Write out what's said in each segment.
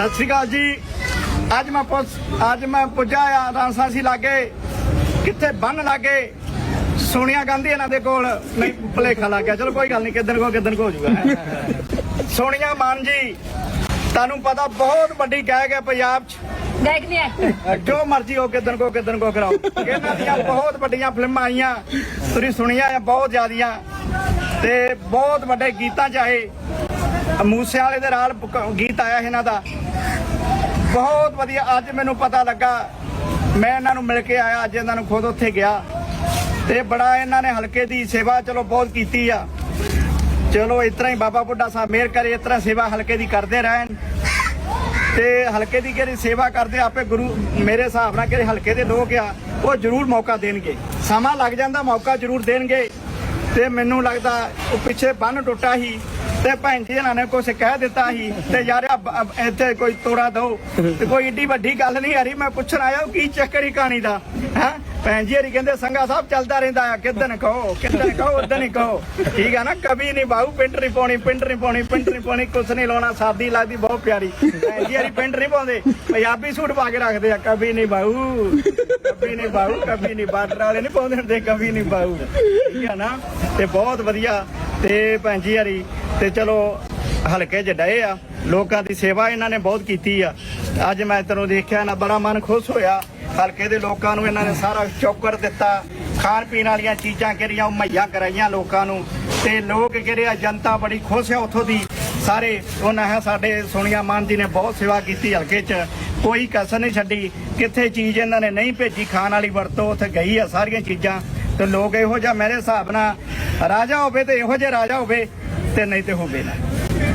ਸਤਿ ਸ਼੍ਰੀ ਅਕਾਲ ਜੀ। ਅੱਜ ਮੈਂ ਪੁੱਛ ਅੱਜ ਮੈਂ ਪੁੱਜਾ ਆ ਰਾਂਸਾਸੀ ਲਾਗੇ। ਕਿੱਥੇ ਬੰਨ ਲਾਗੇ? ਸੋਨੀਆ ਗਾਂਧੀ ਇਹਨਾਂ ਦੇ ਕੋਲ। ਨਹੀਂ ਭੁਲੇਖਾ ਲੱਗ ਗਿਆ। ਚਲੋ ਕੋਈ ਗੱਲ ਨਹੀਂ ਕਿਦਨ ਕੋ ਕਿਦਨ ਕੋ ਹੋ ਜਾਊਗਾ ਸੋਨੀਆ ਮਾਨ ਜੀ ਤੁਹਾਨੂੰ ਪਤਾ ਬਹੁਤ ਵੱਡੀ ਕਹਿ ਗਿਆ ਪੰਜਾਬ 'ਚ। ਦੇਖ ਲਿਆ ਜੋ ਮਰਜ਼ੀ ਹੋ ਕਿਦਨ ਕੋ ਕਿਦਨ ਕੋ ਕਰਾਓ। ਇਹਨਾਂ ਦੀਆਂ ਬਹੁਤ ਵੱਡੀਆਂ ਫਿਲਮਾਂ ਆਈਆਂ। ਤੁਸੀਂ ਸੁਣੀਆਂ ਆ ਬਹੁਤ ਜ਼ਿਆਦੀਆਂ। ਤੇ ਬਹੁਤ ਵੱਡੇ ਗੀਤਾਂ ਚਾਹੇ ਮੂਸੇ ਵਾਲੇ ਦੇ ਨਾਲ ਗੀਤ ਆਇਆ ਇਹਨਾਂ ਦਾ। ਬਹੁਤ ਵਧੀਆ। ਅੱਜ ਮੈਨੂੰ ਪਤਾ ਲੱਗਾ, ਮੈਂ ਇਹਨਾਂ ਨੂੰ ਮਿਲ ਕੇ ਆਇਆ, ਅੱਜ ਇਹਨਾਂ ਨੂੰ ਖੁਦ ਉੱਥੇ ਗਿਆ। ਤੇ ਬੜਾ ਇਹਨਾਂ ਨੇ ਹਲਕੇ ਦੀ ਸੇਵਾ ਚਲੋ ਬਹੁਤ ਕੀਤੀ ਆ। ਚਲੋ ਇਸ ਤਰ੍ਹਾਂ ਹੀ ਬਾਬਾ ਬੁੱਢਾ ਸਾਹਿਬ ਮਿਹਰ ਕਰੇ, ਇਸ ਤਰ੍ਹਾਂ ਸੇਵਾ ਹਲਕੇ ਦੀ ਕਰਦੇ ਰਹਿਣ। ਤੇ ਹਲਕੇ ਦੀ ਕਿਹੜੀ ਸੇਵਾ ਕਰਦੇ, ਆਪੇ ਗੁਰੂ ਮੇਰੇ ਹਿਸਾਬ ਨਾਲ ਕਿਹੜੇ ਹਲਕੇ ਦੇ ਲੋਕ ਆ, ਉਹ ਜ਼ਰੂਰ ਮੌਕਾ ਦੇਣਗੇ। ਸਮਾਂ ਲੱਗ ਜਾਂਦਾ, ਮੌਕਾ ਜ਼ਰੂਰ ਦੇਣਗੇ। ਤੇ ਮੈਨੂੰ ਲੱਗਦਾ ਉਹ ਪਿੱਛੇ ਬੰਨ ਟੁੱਟਾ ਸੀ ਤੇ ਭੈਣ ਜੀ ਇਹਨਾਂ ਨੇ ਕੁਝ ਕਹਿ ਦਿੱਤਾ ਸੀ ਤੇ ਯਾਰ ਆ ਬ- ਅ- ਇੱਥੇ ਕੋਈ ਤੋੜਾ ਦੋ ਤੇ ਕੋਈ ਏਡੀ ਵੱਡੀ ਗੱਲ ਨਹੀਂ ਹਰੀ ਮੈਂ ਪੁੱਛਣ ਆਇਆ ਉਹ ਕੀ ਚੱਕਰ ਹੀ ਕਹਾਣੀ ਦਾ, ਹੈ? ਭੈਣ ਜੀ ਹਰੀ ਕਹਿੰਦੇ ਸੰਗਾ ਸਾਹਿਬ ਚੱਲਦਾ ਰਹਿੰਦਾ ਆ ਕਿਦਨ ਕਹੋ ਕਿਦਨ ਕਹੋ ਉਦਨ ਹੀ ਕਹੋ। ਠੀਕ ਆ ਨਾ, ਕਵੀ ਨਹੀਂ ਬਾਹੂ ਪਿੰਡ ਨਹੀਂ ਪਾਉਣੀ, ਪਿੰਡ ਨਹੀਂ ਪਾਉਣੀ, ਪਿੰਡ ਨਹੀਂ ਪਾਉਣੀ, ਕੁਛ ਨਹੀਂ ਲਾਉਣਾ, ਸਾਦੀ ਲੱਗਦੀ ਬਹੁਤ ਪਿਆਰੀ। ਭੈਣ ਜੀ ਹਰੀ ਪਿੰਡ ਨਹੀਂ ਪਾਉਂਦੇ, ਪੰਜਾਬੀ ਸੂਟ ਪਾ ਕੇ ਰੱਖਦੇ ਆ ਕਬੀ ਨਹੀਂ ਬਾਹੂ ਕਵੀ ਨਹੀਂ ਬਾਹੂ ਕਵੀ ਨਹੀਂ ਬਾਟਰ ਵਾਲੇ ਨਹੀਂ ਪਾਉਂਦੇ ਹੁੰਦੇ ਕਬੀ ਨਹੀਂ ਬਾਹੂ ਠੀਕ ਆ ਨਾ, ਤੇ ਬਹੁਤ ਵਧੀਆ, ਤੇ ਭੈਣ ਜੀ ਹਰੀ, ਤੇ ਚਲੋ ਹਲਕੇ 'ਚ ਡਏ ਆ। ਲੋਕਾਂ ਦੀ ਸੇਵਾ ਇਹਨਾਂ ਨੇ ਬਹੁਤ ਕੀਤੀ ਆ। ਅੱਜ ਮੈਂ ਤੈਨੂੰ ਦੇਖਿਆ ਨਾ, ਬੜਾ ਮਨ ਖੁਸ਼ ਹੋਇਆ। ਹਲਕੇ ਦੇ ਲੋਕਾਂ ਨੂੰ ਇਹਨਾਂ ਨੇ ਸਾਰਾ ਚੌਕਰ ਦਿੱਤਾ। ਖਾਣ ਪੀਣ ਵਾਲੀਆਂ ਚੀਜ਼ਾਂ ਕਿਹੜੀਆਂ, ਉਹ ਮੁਹੱਈਆ ਕਰਾਈਆਂ ਲੋਕਾਂ ਨੂੰ। ਤੇ ਲੋਕ ਕਿਹੜੇ ਆ, ਜਨਤਾ ਬੜੀ ਖੁਸ਼ ਆ ਉੱਥੋਂ ਦੀ। ਸਾਰੇ ਉਹਨਾਂ ਹੈ ਸਾਡੇ ਸੋਨੀਆ ਮਾਨ ਜੀ ਨੇ ਬਹੁਤ ਸੇਵਾ ਕੀਤੀ ਹਲਕੇ 'ਚ। ਕੋਈ ਕਸਰ ਨਹੀਂ ਛੱਡੀ। ਕਿੱਥੇ ਚੀਜ਼ ਇਹਨਾਂ ਨੇ ਨਹੀਂ ਭੇਜੀ, ਖਾਣ ਵਾਲੀ ਵਰਤੋਂ ਉੱਥੇ ਗਈ ਆ ਸਾਰੀਆਂ ਚੀਜ਼ਾਂ। ਤੇ ਲੋਕ ਇਹੋ ਜਿਹਾ ਮੇਰੇ ਹਿਸਾਬ ਨਾਲ ਰਾਜਾ ਹੋਵੇ ਤੇ ਇਹੋ ਜਿਹਾ ਰਾਜਾ ਹੋਵੇ ਤੇ ਨਹੀਂ ਤੇ ਹੋਵੇ ਨਾ।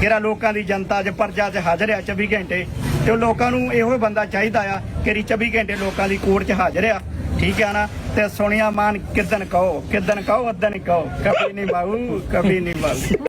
ਜਿਹੜਾ ਲੋਕਾਂ ਦੀ ਜਨਤਾ 'ਚ, ਪਰਜਾ 'ਚ ਹਾਜ਼ਰ ਆ 24 ਘੰਟੇ। ਤੇ ਉਹ ਲੋਕਾਂ ਨੂੰ ਇਹੋ ਬੰਦਾ ਚਾਹੀਦਾ ਆ ਕਿ 24 ਘੰਟੇ ਲੋਕਾਂ ਦੀ ਕੋਰਟ 'ਚ ਹਾਜ਼ਰ ਆ। ਠੀਕ ਆ ਨਾ? ਤੇ ਸੁਣਿਆ ਮਾਨ, ਕਿਦਨ ਕਹੋ ਕਿਦਨ ਕਹੋ ਉਦਨ ਕਹੋ। ਕभी ਨਹੀਂ ਬਾਹੂ ਕभी ਨਹੀਂ ਬਾਹੂ